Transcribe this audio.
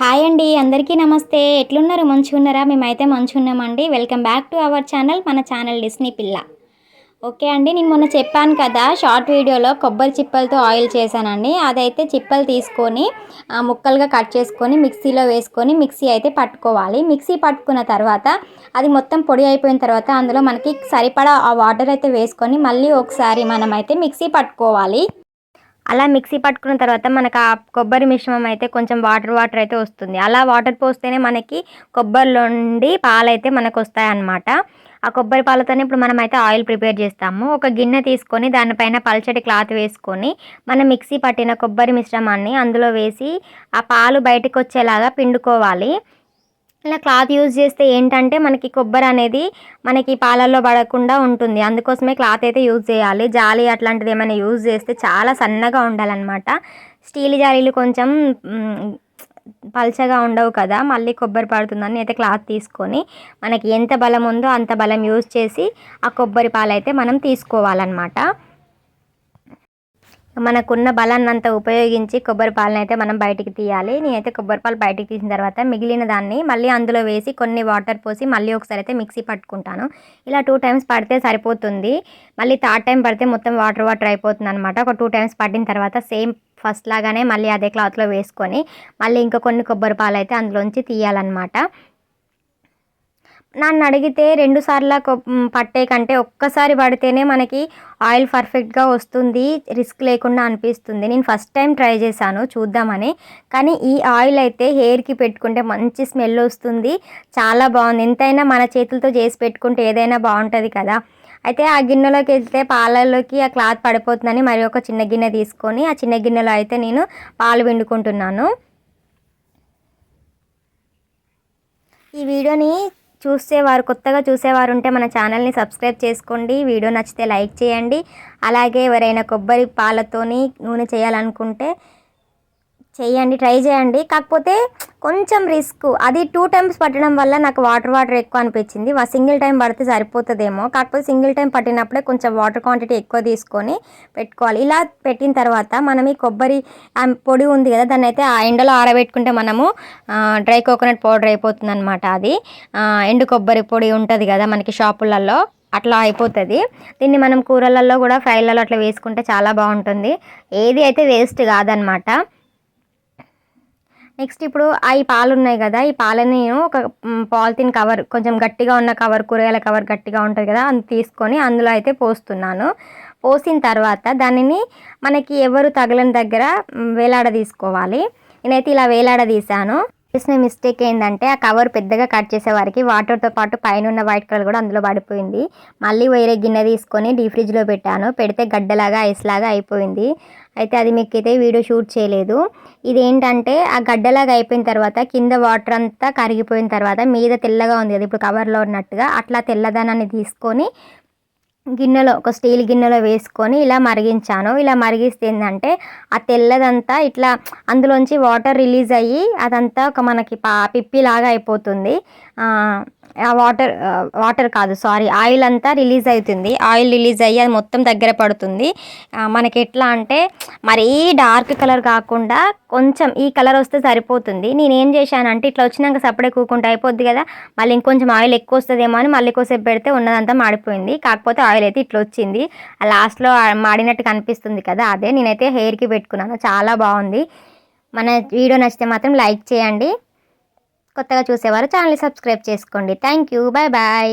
Hi అండి అందరికీ నమస్తే. ఎట్లున్నారు? మంచుకున్నారా మేమైతే మంచుకున్నామండి ఉన్నామండి. Welcome back to our channel మన ఛానల్ డిస్నీ పిల్ల. ఓకే అండి నేను మొన్న చెప్పాను కదా షార్ట్ వీడియోలో కొబ్బరి చిప్పలతో ఆయిల్ చేశానండి. అదైతే చిప్పలు తీసుకొని ముక్కలుగా కట్ చేసుకొని మిక్సీలో వేసుకొని మిక్సీ అయితే పట్టుకోవాలి. మిక్సీ పట్టుకున్న తర్వాత అది మొత్తం పొడి అయిపోయిన తర్వాత అందులో మనకి సరిపడా ఆ వాటర్ అయితే వేసుకొని మళ్ళీ ఒకసారి మనమైతే మిక్సీ పట్టుకోవాలి. అలా మిక్సీ పట్టుకున్న తర్వాత మనకు ఆ కొబ్బరి మిశ్రమం అయితే కొంచెం వాటర్ వాటర్ అయితే వస్తుంది. అలా వాటర్ పోస్తేనే మనకి కొబ్బరిలో నుండి పాలు అయితే మనకు వస్తాయన్నమాట. ఆ కొబ్బరి పాలతోనే ఇప్పుడు మనం అయితే ఆయిల్ ప్రిపేర్ చేస్తాము. ఒక గిన్నె తీసుకొని దానిపైన పల్చటి క్లాత్ వేసుకొని మనం మిక్సీ పట్టిన కొబ్బరి మిశ్రమాన్ని అందులో వేసి ఆ పాలు బయటకు వచ్చేలాగా పిండుకోవాలి. ఇలా క్లాత్ యూజ్ చేస్తే ఏంటంటే మనకి కొబ్బరి అనేది మనకి పాలల్లో పడకుండా ఉంటుంది. అందుకోసమే క్లాత్ అయితే యూజ్ చేయాలి. జాలి అట్లాంటిది ఏమైనా యూజ్ చేస్తే చాలా సన్నగా ఉండాలన్నమాట. స్టీల్ జాలీలు కొంచెం పల్చగా ఉండవు కదా. మళ్ళీ కొబ్బరి పడుతుందని అయితే క్లాత్ తీసుకొని మనకి ఎంత బలం ఉందో అంత బలం యూజ్ చేసి ఆ కొబ్బరి పాలైతే మనం తీసుకోవాలన్నమాట. మనకున్న బలాన్ని అంతా ఉపయోగించి కొబ్బరి పాలను అయితే మనం బయటికి తీయాలి. నేనైతే కొబ్బరి పాలు బయటికి తీసిన తర్వాత మిగిలిన దాన్ని మళ్ళీ అందులో వేసి కొన్ని వాటర్ పోసి మళ్ళీ ఒకసారి అయితే మిక్సీ పట్టుకుంటాను. ఇలా టూ టైమ్స్ పడితే సరిపోతుంది. మళ్ళీ థర్డ్ టైం పడితే మొత్తం వాటర్ వాటర్ అయిపోతుంది అనమాట ఒక టూ టైమ్స్ పట్టిన తర్వాత సేమ్ ఫస్ట్ లాగానే మళ్ళీ అదే క్లాత్లో వేసుకొని మళ్ళీ ఇంకా కొన్ని కొబ్బరి పాలు అయితే అందులోంచి తీయాలన్నమాట. నన్ను అడిగితే రెండుసార్లు పట్టే కంటే ఒక్కసారి పడితేనే మనకి ఆయిల్ పర్ఫెక్ట్గా వస్తుంది రిస్క్ లేకుండా అనిపిస్తుంది. నేను ఫస్ట్ టైం ట్రై చేశాను చూద్దామని. కానీ ఈ ఆయిల్ అయితే హెయిర్కి పెట్టుకుంటే మంచి స్మెల్ వస్తుంది. చాలా బాగుంది. ఎంతైనా మన చేతులతో చేసి పెట్టుకుంటే ఏదైనా బాగుంటుంది కదా. అయితే ఆ గిన్నెలోకి వెళ్తే పాలలోకి ఆ క్లాత్ పడిపోతుందని మరి ఒక చిన్న గిన్నె తీసుకొని ఆ చిన్న గిన్నెలో అయితే నేను పాలు పిండుకుంటున్నాను. ఈ వీడియోని చూసేవారు కొత్తగా చూసేవారు ఉంటే మన ఛానల్ని సబ్స్క్రైబ్ చేసుకోండి. వీడియో నచ్చితే లైక్ చేయండి. అలాగే ఎవరైనా కొబ్బరి పాలతోని నూనె చేయాలనుకుంటే చేయండి ట్రై చేయండి. కాకపోతే కొంచెం రిస్క్. అది టూ టైమ్స్ పట్టడం వల్ల నాకు వాటర్ వాటర్ ఎక్కువ అనిపించింది. సింగిల్ టైం పడితే సరిపోతుందేమో. కాకపోతే సింగిల్ టైం పట్టినప్పుడే కొంచెం వాటర్ క్వాంటిటీ ఎక్కువ తీసుకొని పెట్టుకోవాలి. ఇలా పెట్టిన తర్వాత మనం ఈ కొబ్బరి పొడి ఉంది కదా దాన్ని అయితే ఆ ఎండలో ఆరబెట్టుకుంటే మనము డ్రై కోకోనట్ పౌడర్ అయిపోతుంది అనమాట అది ఎండు కొబ్బరి పొడి ఉంటుంది కదా మనకి షాపులలో అట్లా అయిపోతుంది. దీన్ని మనం కూరలలో కూడా ఫ్రైలలో అట్లా వేసుకుంటే చాలా బాగుంటుంది. ఏది అయితే వేస్ట్ కాదనమాట నెక్స్ట్ ఇప్పుడు ఆ ఈ పాలు ఉన్నాయి కదా ఈ పాలని నేను ఒక పాలిథిన్ కవర్ కొంచెం గట్టిగా ఉన్న కవర్ కూరగాయల కవర్ గట్టిగా ఉంటుంది కదా అది తీసుకొని అందులో అయితే పోస్తున్నాను. పోసిన తర్వాత దానిని మనకి ఎవరు తగలని దగ్గర వేలాడ తీసుకోవాలి నేనైతే ఇలా వేలాడ తీసాను చేసిన మిస్టేక్ ఏంటంటే ఆ కవర్ పెద్దగా కట్ చేసేవారికి వాటర్తో పాటు పైన ఉన్న వైట్ కలర్ కూడా అందులో పడిపోయింది. మళ్ళీ వేరే గిన్నె తీసుకొని డీ ఫ్రిడ్జ్లో పెట్టాను. పెడితే గడ్డలాగా ఐస్ లాగా అయిపోయింది. అయితే అది మీకు అయితే వీడియో షూట్ చేయలేదు. ఇదేంటంటే ఆ గడ్డలాగా అయిపోయిన తర్వాత కింద వాటర్ అంతా కరిగిపోయిన తర్వాత మీద తెల్లగా ఉంది కదా ఇప్పుడు కవర్లో ఉన్నట్టుగా అట్లా తెల్లదనాన్ని తీసుకొని గిన్నెలో ఒక స్టీల్ గిన్నెలో వేసుకొని ఇలా మరిగించాను. ఇలా మరిగిస్తే ఏంటంటే ఆ తెల్లదంతా ఇట్లా అందులోంచి వాటర్ రిలీజ్ అయ్యి అదంతా ఒక మనకి పా పిప్పిలాగా అయిపోతుంది. వాటర్ ఆ, వాటర్ కాదు సారీ ఆయిల్ అంతా రిలీజ్ అవుతుంది. ఆయిల్ రిలీజ్ అయ్యి అది మొత్తం దగ్గర పడుతుంది. మనకి ఎట్లా అంటే మరీ డార్క్ కలర్ కాకుండా కొంచెం ఈ కలర్ వస్తే సరిపోతుంది. నేను ఏం చేశానంటే ఇట్లా వచ్చినాక సపడే కూకుంటే అయిపోద్ది కదా మళ్ళీ ఇంకొంచెం ఆయిల్ ఎక్కువ వస్తుందేమో అని మళ్ళీ ఎక్కువసేపు పెడితే ఉన్నదంతా మాడిపోయింది. కాకపోతే ఆయిల్ అయితే ఇట్లా వచ్చింది. ఆ లాస్ట్లో మాడినట్టు కనిపిస్తుంది కదా అదే నేనైతే హెయిర్కి పెట్టుకున్నాను. చాలా బాగుంది. మన వీడియో నచ్చితే మాత్రం లైక్ చేయండి. కొత్తగా చూసేవారు ఛానల్ని సబ్స్క్రైబ్ చేసుకోండి. Thank you. Bye bye.